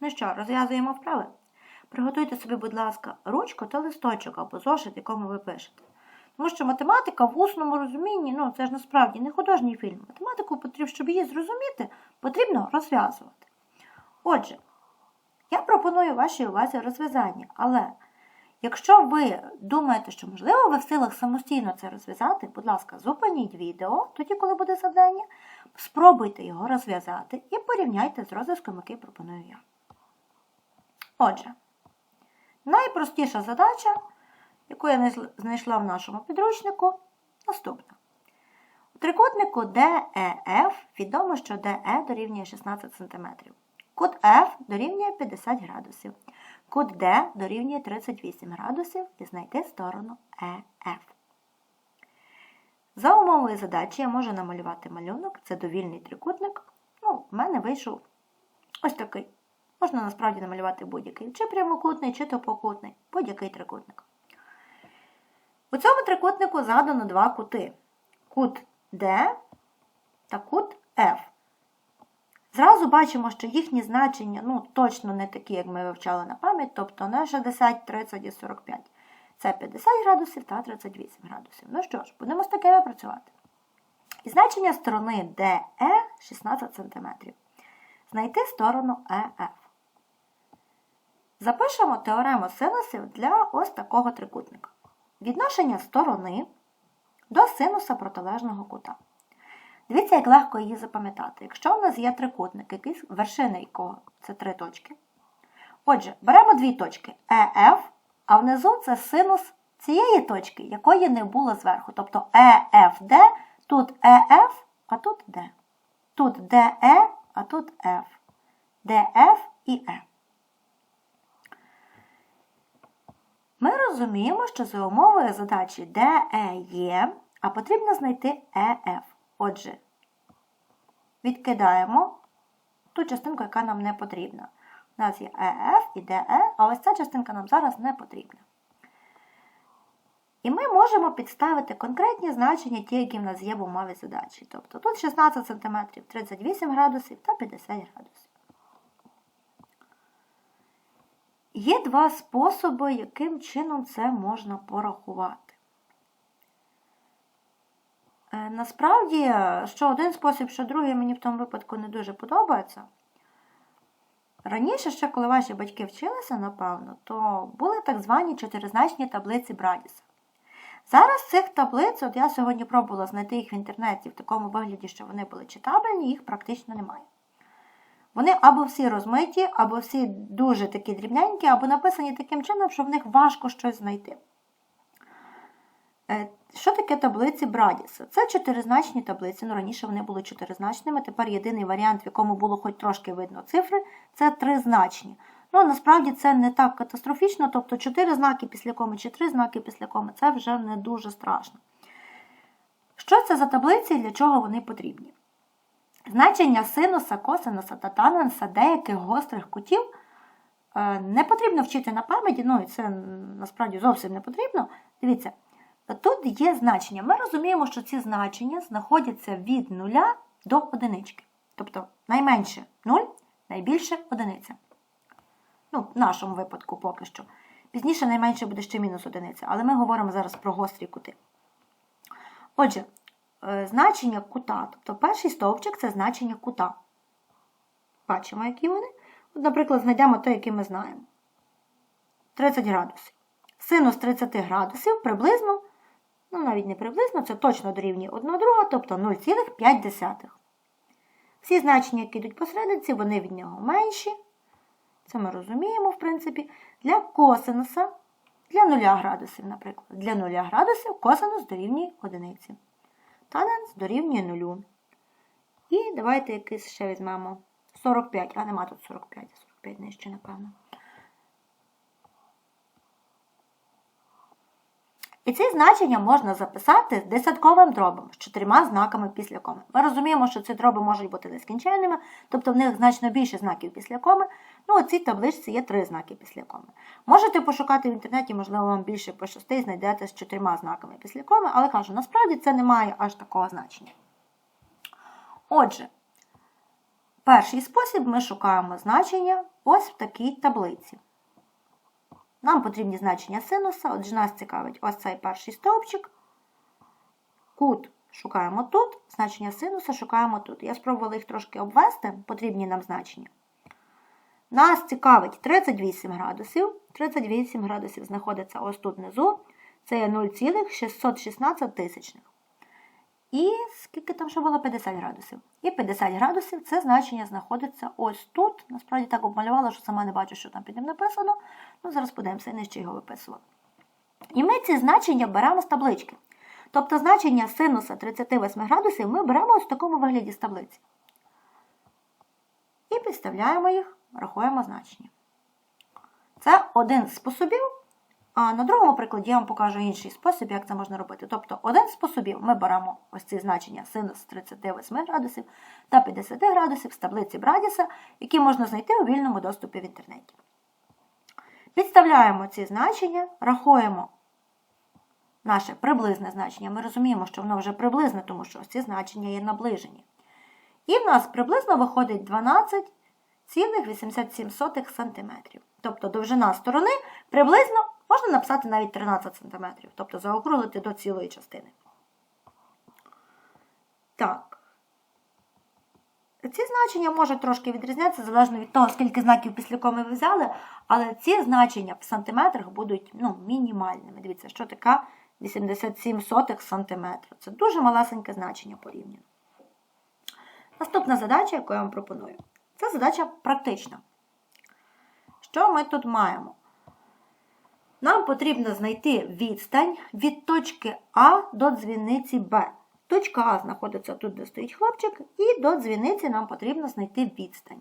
Ну що, розв'язуємо вправи? Приготуйте собі, будь ласка, ручку та листочок або зошит, якому ви пишете. Тому що математика в усному розумінні, ну це ж насправді не художній фільм. Математику потрібно, щоб її зрозуміти, потрібно розв'язувати. Отже, я пропоную вашій увазі розв'язання, але якщо ви думаєте, що можливо ви в силах самостійно це розв'язати, будь ласка, зупиніть відео, тоді, коли буде завдання, спробуйте його розв'язати і порівняйте з розв'язком, який пропоную я. Отже, найпростіша задача, яку я знайшла в нашому підручнику, наступна. У трикутнику DEF відомо, що DE дорівнює 16 см. Кут F дорівнює 50 градусів. Кут D дорівнює 38 градусів і знайти сторону EF. За умовою задачі я можу намалювати малюнок, це довільний трикутник. Ну, в мене вийшов ось такий. Можна насправді намалювати будь-який, чи прямокутний, чи топокутний, будь-який трикутник. У цьому трикутнику задано два кути: кут D та кут F. Зразу бачимо, що їхні значення ну, точно не такі, як ми вивчали на пам'ять, тобто не 60, 30 і 45. Це 50 градусів та 38 градусів. Ну що ж, будемо з такими працювати. І значення сторони DE 16 см. Знайти сторону EF. Запишемо теорему синусів для ось такого трикутника. Відношення сторони до синуса протилежного кута. Дивіться, як легко її запам'ятати. Якщо у нас є трикутник, якийсь вершини якого це три точки. Отже, беремо дві точки EF, а внизу це синус цієї точки, якої не було зверху. Тобто EFD, тут EF, а тут D. Тут DE, а тут F. DF і E. Ми розуміємо, що за умовою задачі DE є, а потрібно знайти EF. Отже, відкидаємо ту частинку, яка нам не потрібна. У нас є EF і DE, а ось ця частинка нам зараз не потрібна. І ми можемо підставити конкретні значення, ті, які в нас є в умові задачі. Тобто тут 16 см, 38 градусів та 50 градусів. Є два способи, яким чином це можна порахувати. Е, Насправді, що один спосіб, що другий мені в тому випадку не дуже подобається. Раніше, ще коли ваші батьки вчилися, напевно, то були так звані чотиризначні таблиці Брадіса. Зараз цих таблиць, от я сьогодні пробувала знайти їх в інтернеті в такому вигляді, що вони були читабельні, їх практично немає. Вони або всі розмиті, або всі дуже такі дрібненькі, або написані таким чином, що в них важко щось знайти. Е, що таке таблиці Брадіса? Це чотиризначні таблиці. Ну, раніше вони були чотиризначними. Тепер єдиний варіант, в якому було хоч трошки видно цифри, це тризначні. Ну, насправді це не так катастрофічно, тобто 4 знаки після коми чи 3 знаки після коми це вже не дуже страшно. Що це за таблиці і для чого вони потрібні? Значення синуса, косинуса та тангенса деяких гострих кутів е, не потрібно вчити на пам'яті, ну і це насправді зовсім не потрібно. Дивіться, тут є значення. Ми розуміємо, що ці значення знаходяться від 0 до одинички. Тобто найменше 0, найбільше одиниця. Ну, в нашому випадку поки що. Пізніше найменше буде ще мінус одиниця, але ми говоримо зараз про гострі кути. Отже, значення кута, тобто перший стовпчик це значення кута. Бачимо, які вони. Наприклад, знайдемо те, яке ми знаємо. 30 градусів. Синус 30 градусів приблизно, ну навіть не приблизно, це точно дорівнює 1 друга, тобто 0,5. Всі значення, які йдуть посерединці, вони від нього менші. Це ми розуміємо, в принципі, для косинуса, для 0 градусів, наприклад. Для 0 градусів косинус дорівнює одиниці. Тангенс дорівнює 0. І давайте якийсь ще візьмемо 45, а нема тут 45, 45 нижче, напевно. І ці значення можна записати десятковим дробом з чотирма знаками після коми. Ми розуміємо, що ці дроби можуть бути нескінченними, тобто в них значно більше знаків після коми. Ну, у цій табличці є три знаки після коми. Можете пошукати в інтернеті, можливо, вам більше пощастить, знайдете з чотирма знаками після коми, але кажу, насправді це не має аж такого значення. Отже, перший спосіб ми шукаємо значення ось в такій таблиці. Нам потрібні значення синуса, отже, нас цікавить ось цей перший стовпчик. Кут шукаємо тут, значення синуса шукаємо тут. Я спробувала їх трошки обвести, потрібні нам значення. Нас цікавить 38 градусів. 38 градусів знаходиться ось тут внизу. Це є 0,616 тисячних. І скільки там ще було 50 градусів. І 50 градусів це значення знаходиться ось тут. Насправді так обмалювала, що сама не бачу, що там під ним написано. Ну, зараз подивимося, я нижче його виписувала. І ми ці значення беремо з таблички. Тобто значення синуса 38 градусів ми беремо ось в такому вигляді з таблиці. І підставляємо їх, рахуємо значення. Це один з способів. А на другому прикладі я вам покажу інший спосіб, як це можна робити. Тобто, один з способів ми беремо ось ці значення синус 38 градусів та 50 градусів з таблиці Брадіса, які можна знайти у вільному доступі в інтернеті. Підставляємо ці значення, рахуємо наше приблизне значення. Ми розуміємо, що воно вже приблизне, тому що ось ці значення є наближені. І в нас приблизно виходить 12,87 см. Тобто довжина сторони приблизно можна написати навіть 13 см, тобто заокруглити до цілої частини. Так. Ці значення можуть трошки відрізнятися, залежно від того, скільки знаків після коми ви взяли, але ці значення в сантиметрах будуть ну, мінімальними. Дивіться, що таке 87 сотих сантиметра. Це дуже малесеньке значення порівняно. Наступна задача, яку я вам пропоную, це задача практична. Що ми тут маємо? Нам потрібно знайти відстань від точки А до дзвіниці Б. Точка А знаходиться тут, де стоїть хлопчик, і до дзвіниці нам потрібно знайти відстань.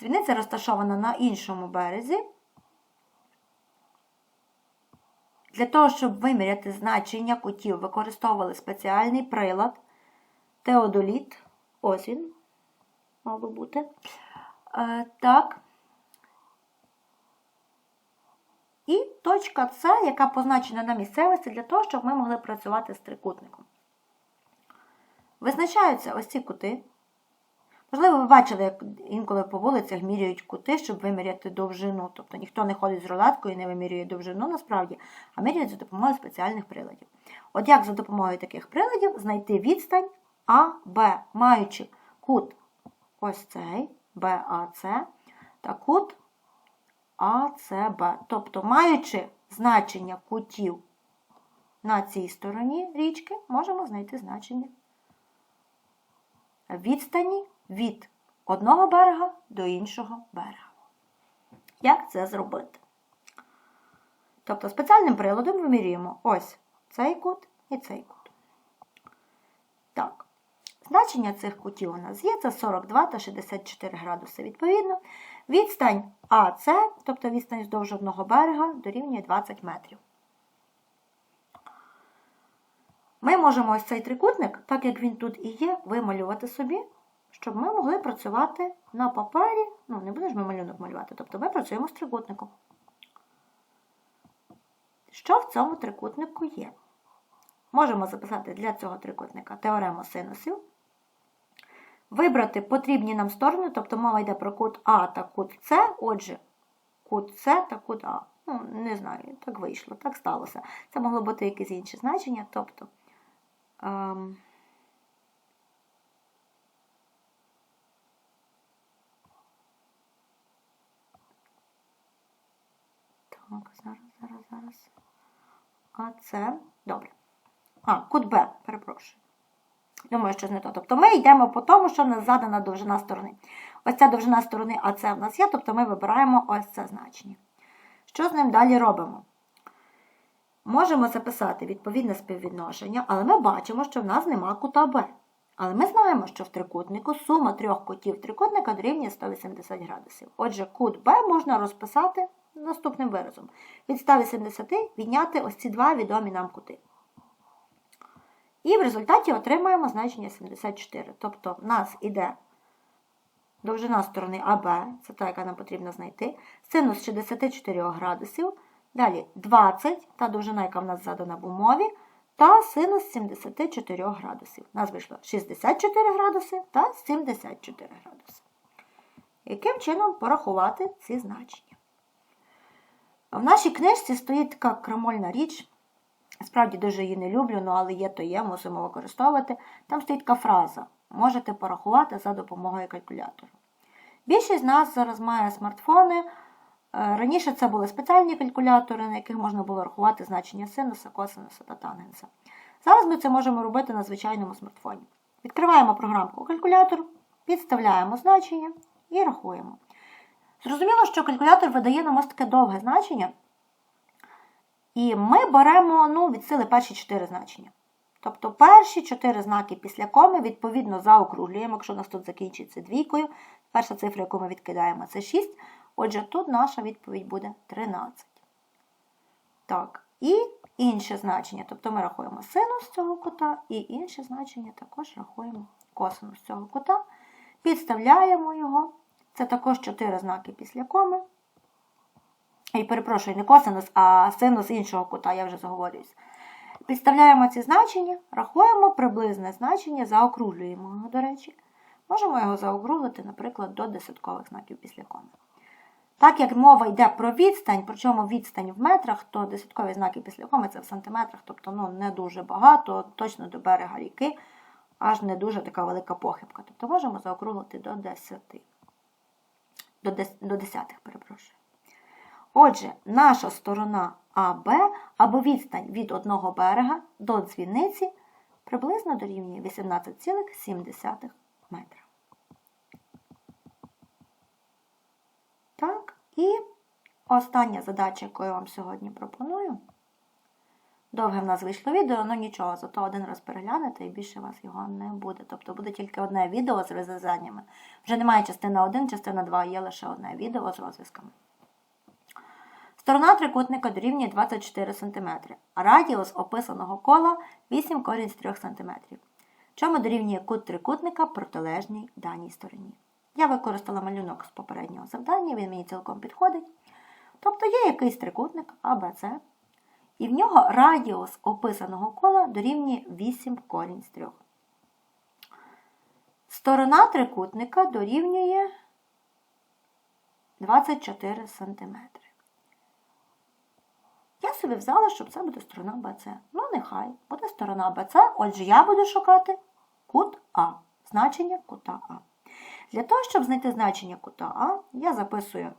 Дзвіниця розташована на іншому березі. Для того, щоб виміряти значення кутів, використовували спеціальний прилад теодоліт. Ось він, мав би бути. Е, так. І точка С, яка позначена на місцевості, для того, щоб ми могли працювати з трикутником. Визначаються ось ці кути. Можливо, ви бачили, як інколи по вулицях міряють кути, щоб виміряти довжину. Тобто ніхто не ходить з рулеткою і не вимірює довжину насправді, а міряють за допомогою спеціальних приладів. От як за допомогою таких приладів знайти відстань А, Б, маючи кут ось цей, БАЦ, та кут АЦБ. Тобто, маючи значення кутів на цій стороні річки, можемо знайти значення відстані від одного берега до іншого берега. Як це зробити? Тобто спеціальним приладом вимірюємо ось цей кут і цей кут. Значення цих кутів у нас є, це 42 та 64 градуси відповідно. Відстань АС, тобто відстань вздовж одного берега, дорівнює 20 метрів. Ми можемо ось цей трикутник, так як він тут і є, вималювати собі, щоб ми могли працювати на папері. Ну, не будеш ми малюнок малювати, тобто ми працюємо з трикутником. Що в цьому трикутнику є? Можемо записати для цього трикутника теорему синусів. Вибрати потрібні нам сторони, тобто мова йде про кут А та кут С, отже, кут С та кут А. Ну, не знаю, так вийшло, так сталося. Це могло бути якесь інше значення. тобто... Ем, Так, зараз, зараз, зараз. А це. Добре. А, кут Б, перепрошую. Думаю, що не то. Тобто ми йдемо по тому, що в нас задана довжина сторони. Ось ця довжина сторони АЦ в нас є, тобто ми вибираємо ось це значення. Що з ним далі робимо? Можемо записати відповідне співвідношення, але ми бачимо, що в нас нема кута Б. Але ми знаємо, що в трикутнику сума трьох кутів трикутника дорівнює 180 градусів. Отже, кут Б можна розписати наступним виразом. Від 180 відняти ось ці два відомі нам кути. І в результаті отримаємо значення 74. Тобто в нас іде довжина сторони АБ, це та, яка нам потрібно знайти, синус 64 градусів. Далі 20, та довжина, яка в нас задана в умові, та синус 74 градусів. У нас вийшло 64 градуси та 74 градуси. Яким чином порахувати ці значення? В нашій книжці стоїть така крамольна річ. Справді дуже її не люблю, ну, але є то є, мусимо використовувати. Там стоїть така фраза: можете порахувати за допомогою калькулятора. Більшість з нас зараз має смартфони. Е, Раніше це були спеціальні калькулятори, на яких можна було рахувати значення синуса, косинуса та тангенса. Зараз ми це можемо робити на звичайному смартфоні. Відкриваємо програмку калькулятор, підставляємо значення і рахуємо. Зрозуміло, що калькулятор видає нам ось таке довге значення. І ми беремо ну, від сили перші чотири значення. Тобто перші чотири знаки після коми, відповідно, заокруглюємо, якщо у нас тут закінчиться двійкою. Перша цифра, яку ми відкидаємо, це 6. Отже, тут наша відповідь буде 13. Так, і інше значення. Тобто ми рахуємо синус цього кута, і інше значення також рахуємо косинус цього кута. Підставляємо його. Це також 4 знаки після коми. І перепрошую, не косинус, а синус іншого кута, я вже заговорююсь. Підставляємо ці значення, рахуємо приблизне значення, заокруглюємо його, до речі. Можемо його заокруглити, наприклад, до десяткових знаків після коми. Так як мова йде про відстань, причому відстань в метрах, то десяткові знаки після коми це в сантиметрах, тобто ну, не дуже багато, точно до берега ріки, аж не дуже така велика похибка. Тобто можемо заокруглити до 10. До, дес, до десятих, перепрошую. Отже, наша сторона АБ або відстань від одного берега до дзвіниці приблизно дорівнює 18,7 метра. Так, і остання задача, яку я вам сьогодні пропоную. Довге в нас вийшло відео, ну нічого, зато один раз переглянете і більше у вас його не буде. Тобто буде тільки одне відео з розв'язаннями. Вже немає частина 1, частина 2, є лише одне відео з розв'язками. Сторона трикутника дорівнює 24 см, а радіус описаного кола 8 корінь з 3 см. Чому дорівнює кут трикутника протилежній даній стороні. Я використала малюнок з попереднього завдання, він мені цілком підходить. Тобто є якийсь трикутник АБЦ, і в нього радіус описаного кола дорівнює 8 корінь з 3. Сторона трикутника дорівнює 24 см. Собі взяла, щоб це буде сторона БЦ. Ну, нехай буде сторона БЦ. Отже, я буду шукати кут А, значення кута А. Для того, щоб знайти значення кута А, я записую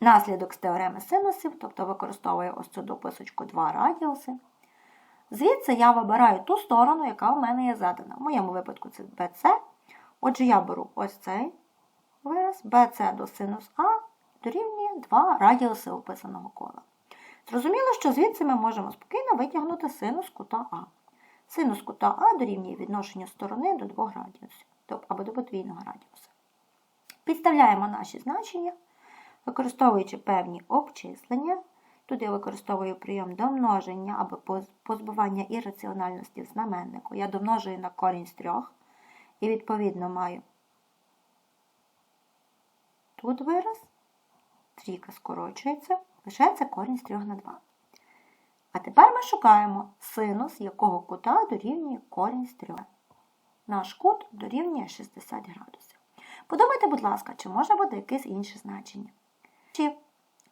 наслідок з теореми синусів, тобто використовую ось цю дописочку 2 радіуси. Звідси я вибираю ту сторону, яка в мене є задана. В моєму випадку це BC. Отже, я беру ось цей вираз, BC до синус А дорівнює 2 радіуси описаного кола. Зрозуміло, що звідси ми можемо спокійно витягнути синус кута А. Синус кута А дорівнює відношенню сторони до двох радіусів, або до подвійного радіуса. Підставляємо наші значення, використовуючи певні обчислення. Тут я використовую прийом домноження або позбування ірраціональності в знаменнику. Я домножую на корінь з трьох і, відповідно, маю тут вираз, трійка скорочується. Лишається корінь з 3 на 2. А тепер ми шукаємо синус, якого кута дорівнює корінь з 3. Наш кут дорівнює 60 градусів. Подумайте, будь ласка, чи може бути якесь інше значення? Чи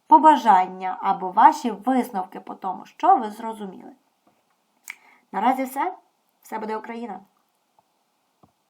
побажання або ваші висновки по тому, що ви зрозуміли. Наразі все. Все буде Україна!